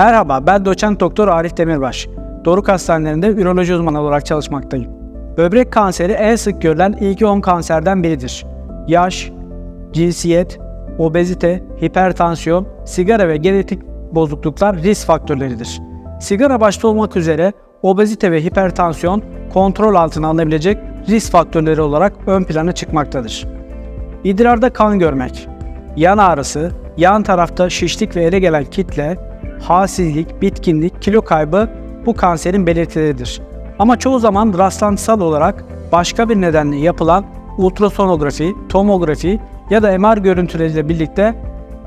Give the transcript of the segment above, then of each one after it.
Merhaba, ben doçent doktor Arif Demirbaş. Doruk Hastanelerinde üroloji uzmanı olarak çalışmaktayım. Böbrek kanseri en sık görülen ilk 10 kanserden biridir. Yaş, cinsiyet, obezite, hipertansiyon, sigara ve genetik bozukluklar risk faktörleridir. Sigara başta olmak üzere obezite ve hipertansiyon kontrol altına alınabilecek risk faktörleri olarak ön plana çıkmaktadır. İdrarda kan görmek, yan ağrısı, yan tarafta şişlik ve ere gelen kitle, halsizlik, bitkinlik, kilo kaybı bu kanserin belirtileridir. Ama çoğu zaman rastlantısal olarak başka bir nedenle yapılan ultrasonografi, tomografi ya da MR görüntüleriyle birlikte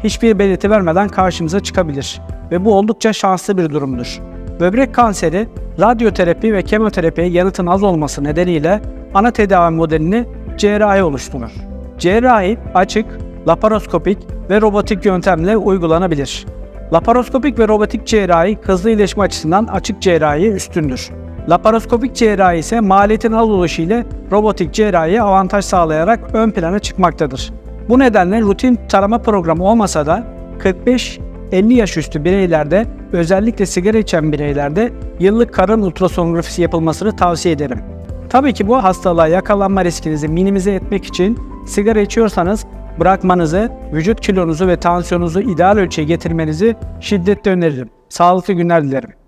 hiçbir belirti vermeden karşımıza çıkabilir ve bu oldukça şanslı bir durumdur. Böbrek kanseri, radyoterapi ve kemoterapiye yanıtın az olması nedeniyle ana tedavi modelini cerrahi oluşturur. Cerrahi açık, laparoskopik ve robotik yöntemle uygulanabilir. Laparoskopik ve robotik cerrahi hızlı iyileşme açısından açık cerrahi üstündür. Laparoskopik cerrahi ise maliyetin az oluşu ile robotik cerrahiye avantaj sağlayarak ön plana çıkmaktadır. Bu nedenle rutin tarama programı olmasa da 45-50 yaş üstü bireylerde özellikle sigara içen bireylerde yıllık karın ultrasonografisi yapılmasını tavsiye ederim. Tabii ki bu hastalığa yakalanma riskinizi minimize etmek için sigara içiyorsanız bırakmanızı, vücut kilonuzu ve tansiyonunuzu ideal ölçüye getirmenizi şiddetle öneririm. Sağlıklı günler dilerim.